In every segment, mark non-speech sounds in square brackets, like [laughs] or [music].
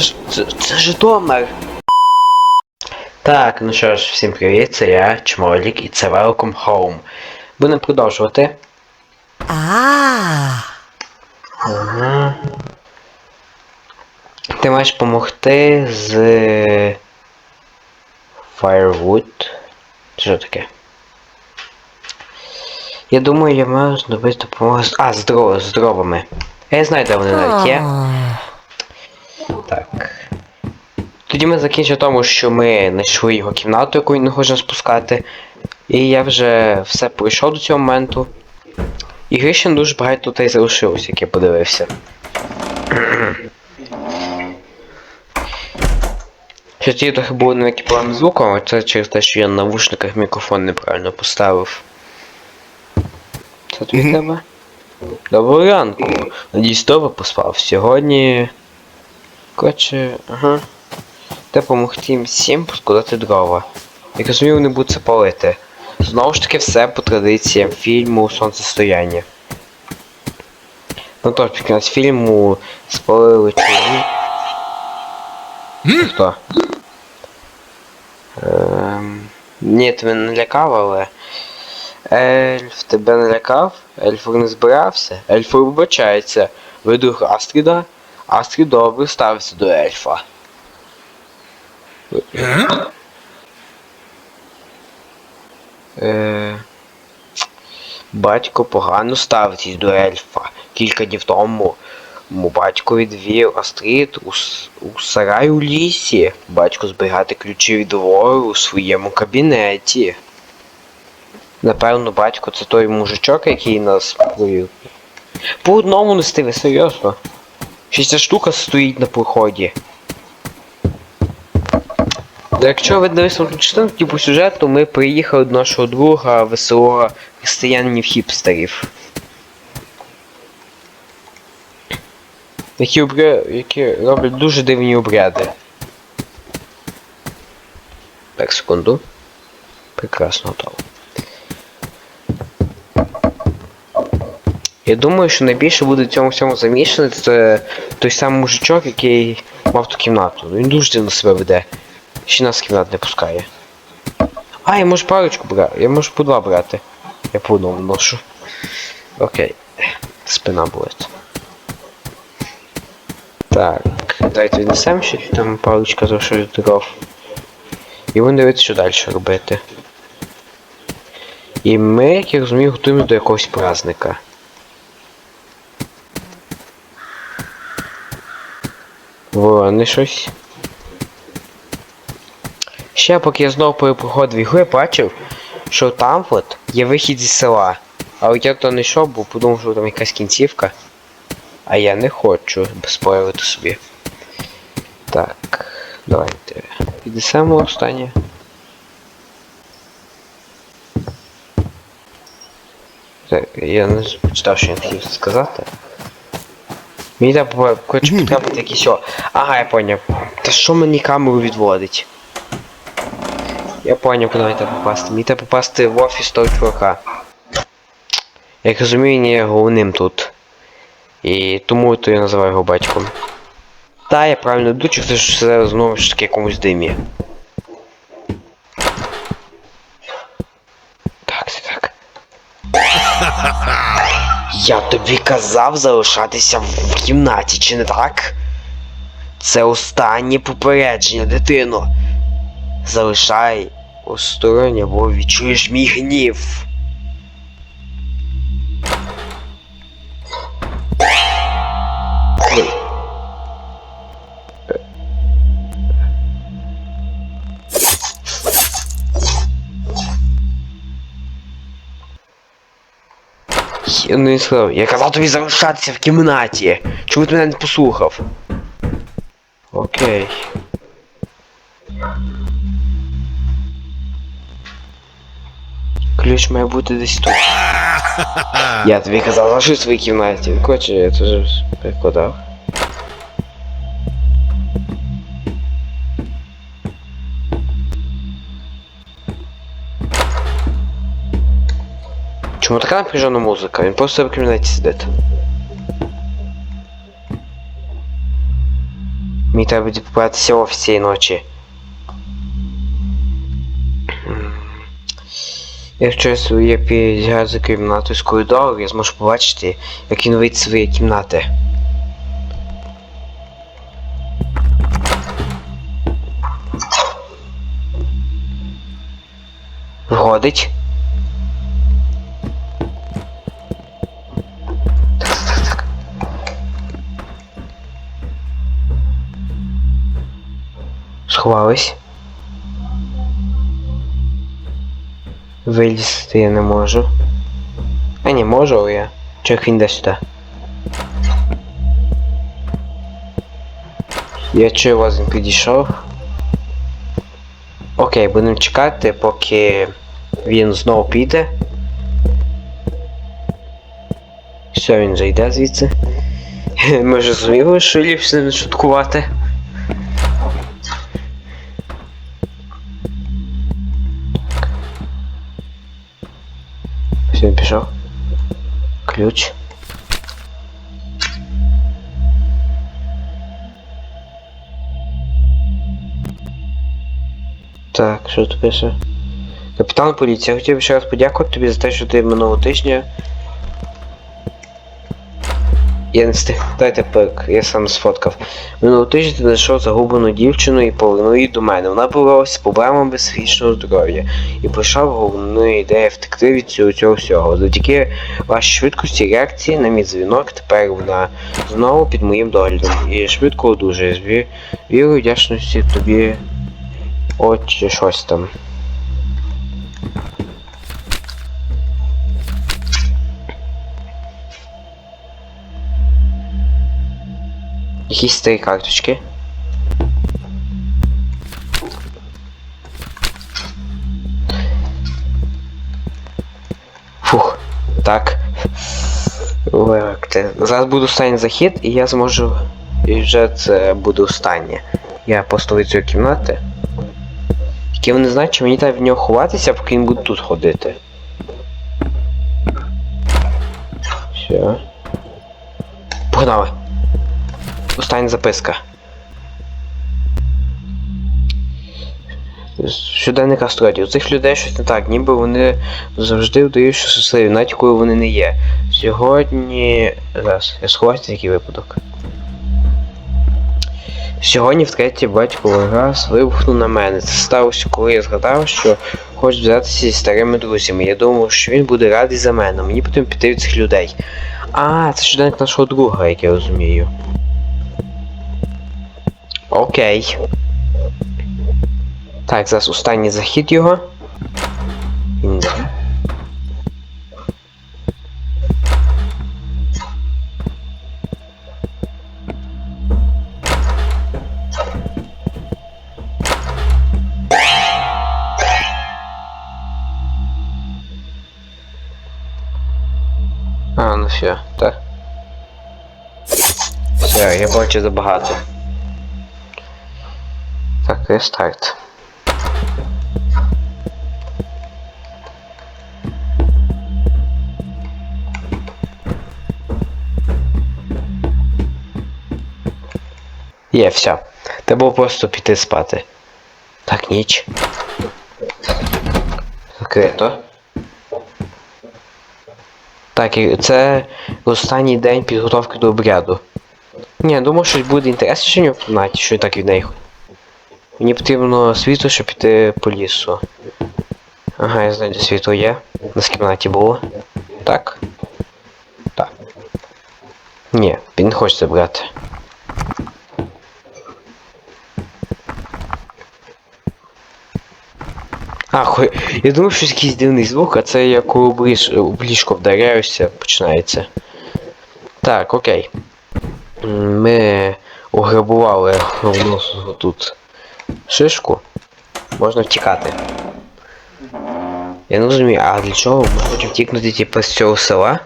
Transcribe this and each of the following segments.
Це, це Житомир. Так, ну що ж, всім привіт, це я, Чмолік, і це Welcome Home. Будемо продовжувати. А, Ага. Ти маєш допомогти з Firewood. Що таке? Я думаю, я маю знадобити допомогу з. А, з, дров... з дровами. Я знаю, де вони навіть є. Так. Тоді ми закінчимо тому, що ми знайшли його кімнату, яку він не хоче спускати. І я вже все пройшов до цього моменту. І гри ще не дуже багато тут і залишилось, як я подивився. [clears throat] Ще ті трохи були невеликі проблеми з звуком, а це через те, що я на навушниках мікрофон неправильно поставив. Це тобі [laughs] тебе? Доброго ранку. Надіюсь, добре поспав. Сьогодні. Коротше, ага. Допомогти їм всім поскладати дрова. Як розумію, вони будуть це палити. Знову ж таки, все по традиціям фільму Сонцестояння. Ну тож, під кінець фільму спалили чоловік. Хто? Ем... Ні, тебе не лякав, але. Ельф тебе не лякав? Ельф не збирався? Ельф вибачається. Ви друг Астріда? Астрід добре ставиться до ельфа. Е... Батько погано ставитись до ельфа. Кілька днів тому му батько відвів Астрид у, у сарай у лісі. Батько зберігати ключі від двору у своєму кабінеті. Напевно, батько це той мужичок, який нас провів. По одному нести, ви серйозно? Ще ця штука стоїть на проході. Якщо ви дивилися частину, тоді по сюжету ми приїхали до нашого друга веселого християнинів хіпстерів. Які, обря... які роблять дуже дивні обряди. Так, секунду. Прекрасно готово. Я думаю, що найбільше буде в цьому всьому замішаний це той самий мужичок, який мав ту кімнату. Він дуже дивно себе веде. Ще нас кімнат не пускає. А, я можу парочку брати. Я можу по два брати. Я по одному ношу. Окей. Спина болить. Так, давайте віднесемо ще там парочка залишилась дров. І будемо дивитися, що далі робити. І ми, як я розумію, готуємо до якогось праздника. Ворони щось. Ще поки я знову перепроходив ігри, бачив, що там от є вихід зі села. А от я то не йшов, бо подумав, що там якась кінцівка. А я не хочу спойлерити собі. Так, давайте. Піднесемо останнє. Так, я не почитав, що я хотів сказати. Мені треба коротше потрапити якісь о. Ага, я поняв. Та що мені камеру відводить? Я поняв, куди мені треба попасти. Мені треба попасти в офіс того чувака. Як розумію, він є головним тут. І тому то я називаю його батьком. Та, я правильно йду, чи хтось знову ж таки якомусь димі. Я тобі казав залишатися в кімнаті, чи не так? Це останнє попередження, дитино. Залишай осторонь або відчуєш мій гнів. Ой. Не сказав. Я казав тобі залишатися в кімнаті. Чому ти мене не послухав? Окей. Ключ має бути десь тут. [laughs] Я тобі казав, залиши в своїй кімнаті. Коче, я теж перекладав. Чому така напряжена музика? Він просто в кімнаті сидить. Мені треба буде побратися в цієї ночі. Якщо я підгляд за кімнатою з коридору, я зможу побачити, як він вийде з своєї кімнати. Входить. Сховались. Вилізти я не можу. А не можу, але я. Чек він йде сюди. Я чую вас він підійшов. Окей, будемо чекати, поки він знову піде. Все, він вже йде звідси. [laughs] Ми вже зрозуміли, що ліпше не шуткувати. Ключ. Так, що тут пише? Капітан поліції, я хотів ще раз подякувати тобі за те, що ти минулого тижня. Я не встиг. Дайте пик, я сам сфоткав. Минулого тижня ти знайшов загублену дівчину і повернув її до мене. Вона боролася з проблемами психічного здоров'я і прийшла в головну ідею втекти від цього, цього всього. Завдяки вашій швидкості реакції на мій дзвінок тепер вона знову під моїм доглядом і швидко одужує. З ві- вдячності тобі. От чи щось там. Якісь три карточки. Фух, так. Зараз буде останній захід, і я зможу. І вже це буде останнє. Я поставлю цю кімнати. Тільки вони знають, що мені треба в нього ховатися, поки він буде тут ходити. Все. Погнали. Остання записка. Щоденник Астроді. У цих людей щось не так, ніби вони завжди вдають, що щасливі, навіть коли вони не є. Сьогодні. Зараз, я сховаюся який випадок. Сьогодні втретє батько раз вибухнув на мене. Це сталося, коли я згадав, що хочу взятися зі старими друзями. Я думав, що він буде радий за мене. Мені потрібно піти від цих людей. А, це щоденник нашого друга, як я розумію. Окей. Так, зараз останній захід його. Він? А, ну все, так. Все, я бачу забагато. Так, рестарт. Є, все. Треба просто піти спати. Так, ніч. Закрито. Так, і це останній день підготовки до обряду. Ні, я думав, щось буде інтересніше в кімнаті, що я так від неї. Мені потрібно світло, щоб піти по лісу. Ага, я знаю, де світло є. У нас кімнаті було. Так? Так. Ні, він не хоче забрати. А, хой. Я думав, що якийсь дивний звук, а це я коли в ліжко вдаряюся, починається. Так, окей. Ми ограбували головну тут шишку. Можна втікати. Я не розумію, а для чого ми хочемо втікнути типу, з цього села?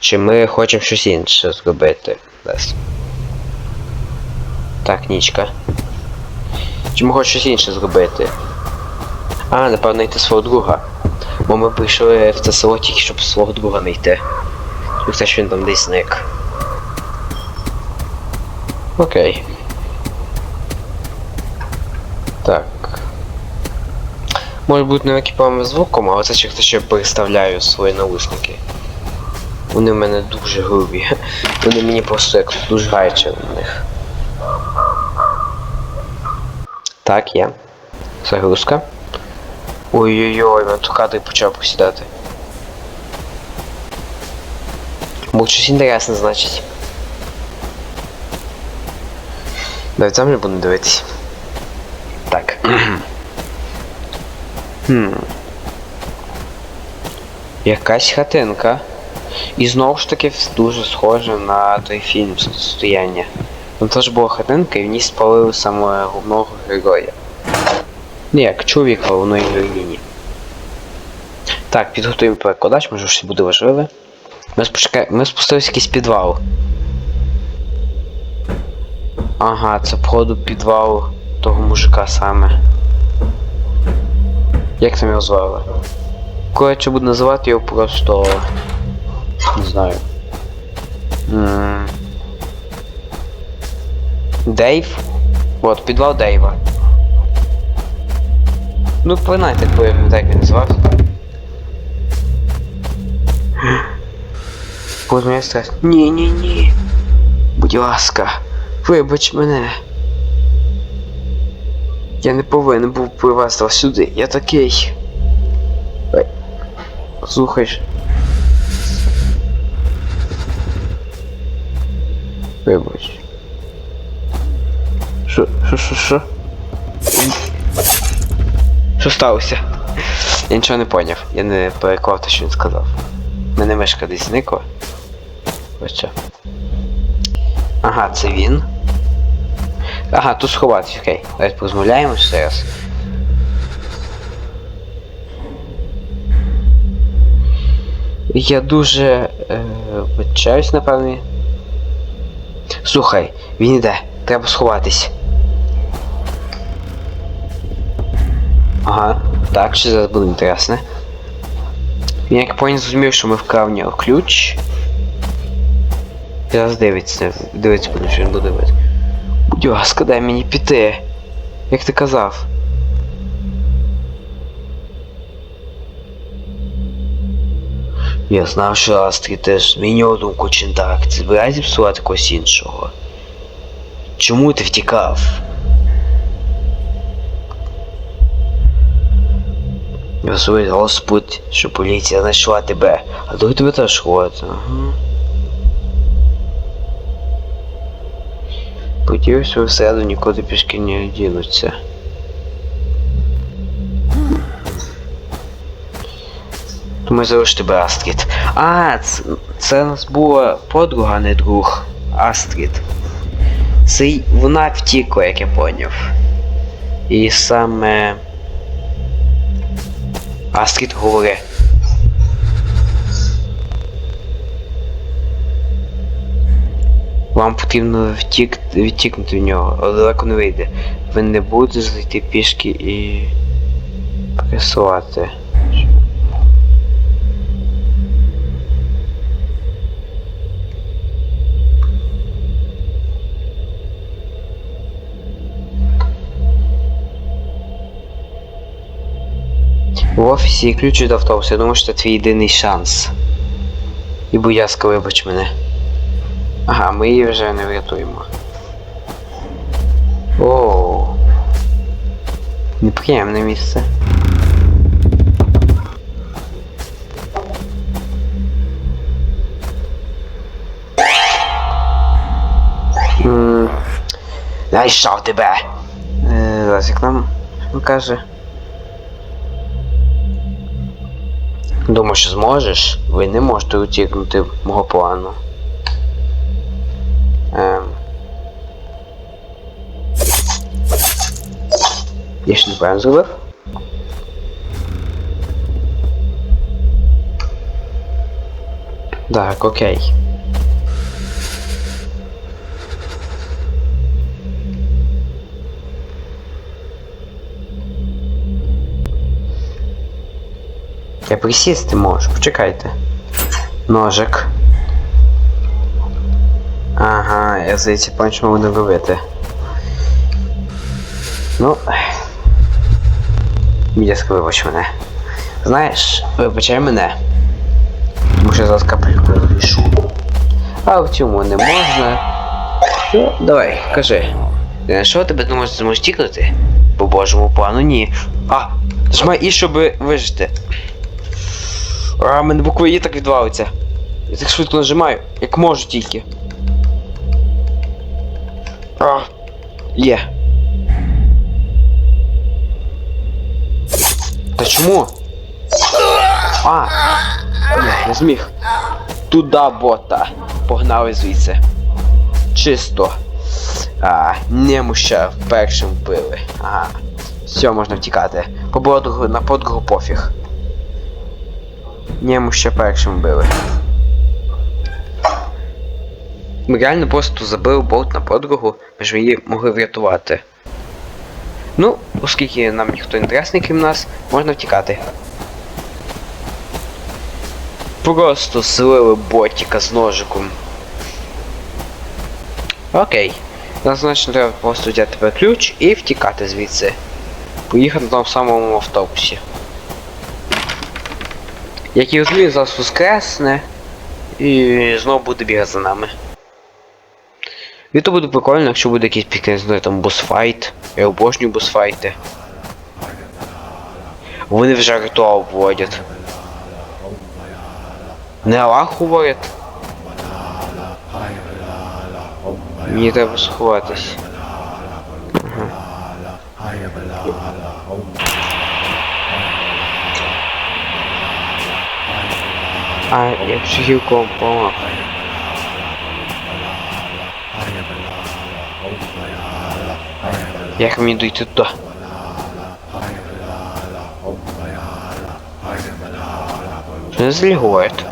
Чи ми хочемо щось інше зробити? Десь. Так, нічка. Чи ми хочемо щось інше зробити? А, напевно, йти свого друга. Бо ми прийшли в це село тільки щоб свого друга. Через те, що він там десь зник. Окей. Так. Може бути не екіпами звуком, але це ще хто ще переставляю свої наушники. Вони в мене дуже грубі. Вони мені просто як дуже гаряче на них. Так, є. Загрузка. Ой-ой-ой, кадр почав посідати. Буде щось інтересне, значить. Давай там не буду дивитись. Так. Хм. Якась хатинка. І знову ж таки дуже схоже на той фільм «Стояння». Там теж була хатинка і в ній спалили саме головного героя. Не як чоловіка головної героїні. Так, підготуємо перекладач, може щось буде важливе. Ми, спочекай... Ми спустилися в якийсь підвал. Ага, це походу підвал того мужика саме. Як там його звали? Коротше, буду називати його просто. Не знаю. Дейв? От, підвал Дейва. Ну, принаймні, так він називався. Позміє стрес. Ні, ні, ні. Будь ласка, вибач мене. Я не повинен був привезти вас сюди. Я такий. Ой. Слухаєш. Вибач. Що, що, що, що? Що сталося? Я нічого не поняв. Я не переклав те, що він сказав. Мене мешка десь зникла. Ось. Ага, це він. Ага, тут сховатися, окей. Давайте порозмовляємо ще. Я дуже е, вибачаюсь, напевне. Слухай, він іде, треба сховатись. Ага, так, що зараз буде інтересне. Він як понял зрозумів, що ми вкрав нього ключ. Зараз дивиться, дивиться, буде, що він буде дивитися. Будь дай мені піти. Як ти казав. Я знав, що Астрі теж змінював думку чи так. Ти збираєшся псувати когось іншого. Чому ти втікав? Розумій, Господь, що поліція знайшла тебе, а другий тебе теж ходить. Ага. Подівся всередину нікуди пішки не дінуться. Думаю, залишити тебе Астрід. А, це, це у нас була подруга, не друг. Астрід. Це вона втікла, як я поняв. І саме. Астрід говори. Вам потрібно втік... відтікнути в нього, але далеко не вийде. Ви не будете зайти пішки і пресувати. В офісі ключ від автобуса, я думаю, що це твій єдиний шанс. І будь ласка, вибач мене. Ага, ми її вже не врятуємо. Оу. Неприємне місце. Знайшов тебе. Е, Зараз як нам каже. Думаю, що зможеш. Ви не можете утікнути мого плану. Я ще неправильно зробив? Так, окей. Я присісти можу, почекайте. Ножик. Ага, я здається, що ми будемо робити. Ну, Мідяска, вибач мене. Знаєш, вибачай мене. Тому що зараз капельку вирішу. А в цьому не можна. Ну, давай, кажи. На що тебе думаєш, зможеш тікнути? По божому плану ні. А! Нажимай І, щоб вижити. А, мене букви І так відвалиться. Я так швидко нажимаю, як можу тільки. А, є. Та чому? А! Не зміг. Туда бота. Погнали звідси. Чисто. А, немуща першим вбили. Ага. Все, можна втікати. По подругу, на подругу пофіг. Немуща першим вбили. Ми реально просто забили болт на подругу, ми ж її могли врятувати. Ну, оскільки нам ніхто інтересний, крім нас, можна втікати. Просто слили ботіка з ножиком. Окей. Нам значно треба просто взяти тепер ключ і втікати звідси. Поїхати на тому самому автобусі. Як і розумію, зараз воскресне і знову буде бігати за нами. І то буде прикольно, якщо буде якийсь знаю, там босфайт. Я обожнюю босфайти. Вони вже ритуал вводять. Не Аллах говорять. Мені треба сховатись. А, я психіком помог. Як мені дійти туди? Не злігують?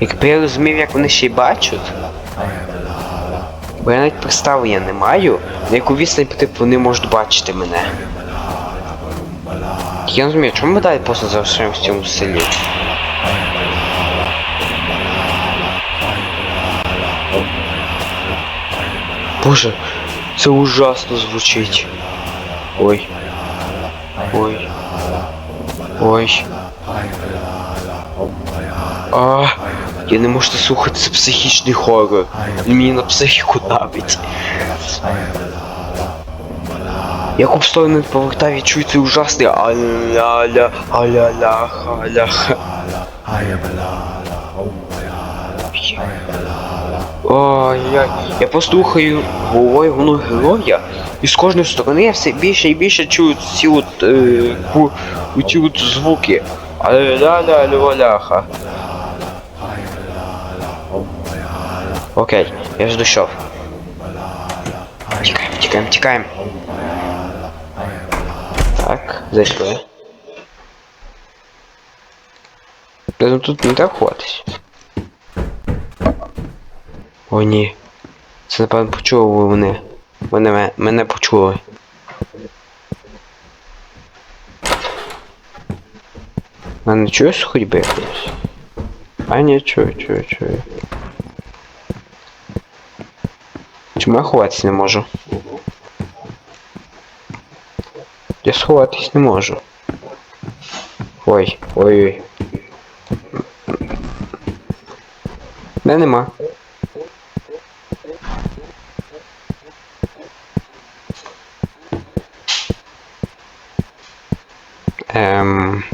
Якби я розумів, як вони ще й бачать. Бо я навіть представлення не маю, на яку відстань типу, вони можуть бачити мене. Я не розумію, чому ми далі просто залишаємо в цьому селі? Боже, це ужасно звучить. Ой. Ой. Ой. А, я не можу слухати це психічний хорор. Мені на психіку давить. Як обстойно не повертав, я чую цей ужасний аля-ля, аля-ля, аля Ой, я, я послухаю головою героя, і з кожної сторони я все більше і більше чую ці от, е, ку, ці от звуки. Аля-ля, аля-ляха. Окей, я ж дійшов. Тікаємо, тікаємо, тікаємо. Так, зайшли. Та ну тут не так ховатись. О, ні. Це напевно почули вони. Мене, мене, почули. А не чуєш ходьби якось? А ні, чую, чую, чую. Чому я ховатись не можу? Я сховатись не можу. Ой, ой-ой. Не нема. Ем...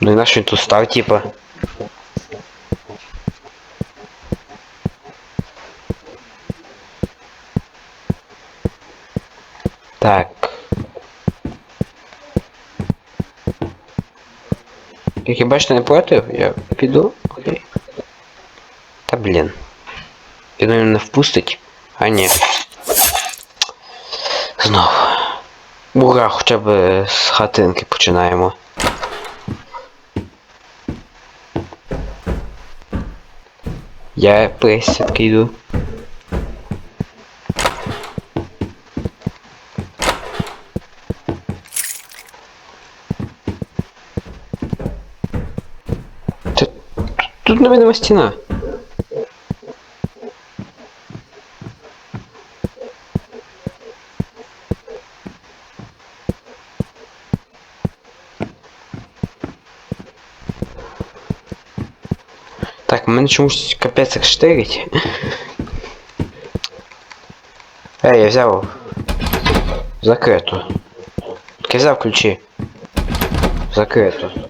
Ну і наш він тут став, типа. Так. Як я бачите, не проти, я піду, окей. Та блін. Я думаю, не впустить. А ні. Знову. Ура, хоча б з хатинки починаємо. Я присідки йду. Тут невидима стіна. Так, мене чомусь капець як штирить. Ей, я взяв. Закрито. Так я взяв ключі. Закрито.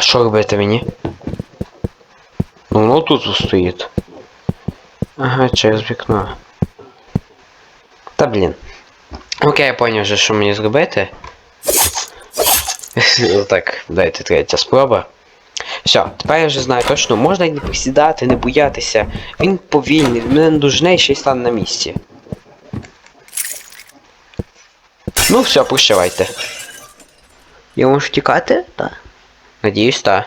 А що робити мені? Ну воно тут стоїть. Ага, через вікно. Та блін. Окей, я поняв вже, що мені зробити. так, дайте третя спроба. Все, тепер я вже знаю точно, можна і не присідати, не боятися. Він повільний, він мене не дожне і ще й стане на місці. Ну все, прощавайте. Я можу втікати? Так. Надіюсь, так.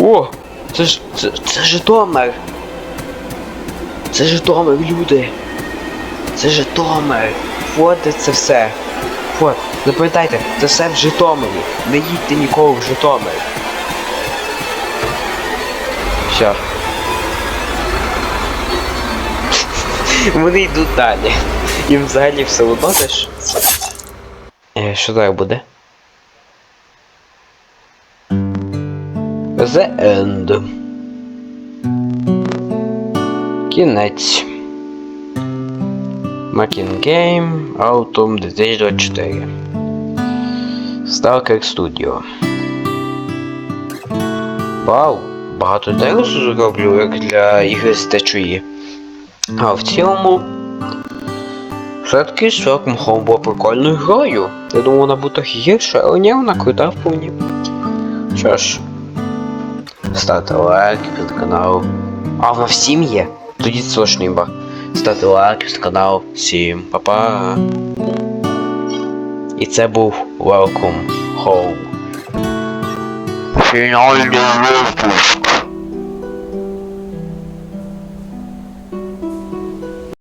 О! Це ж. Це, це Житомир! Це Житомир, люди! Це Житомир! От це все! От, запам'ятайте, це все в Житомирі! Не їдьте ніколи в Житомир! Все. [laughs] Вони йдуть далі. Їм взагалі все одно теж. Е, що далі буде? The End. Кінець. Making Game Autumn 2024. Stalker Studio. Вау! Багато тексту зроблю, як для ігри з течії. А в цілому. Все-таки Sherlock Holmes була прикольною грою. Я думав, вона буде трохи гірша, але ні, вона крута вповні. Що ж. Ставте лайк під канал. А, вона всім є? Тоді це імба. Ставте лайк під канал. Всім па-па. І це був Welcome Home. Фінальний випуск.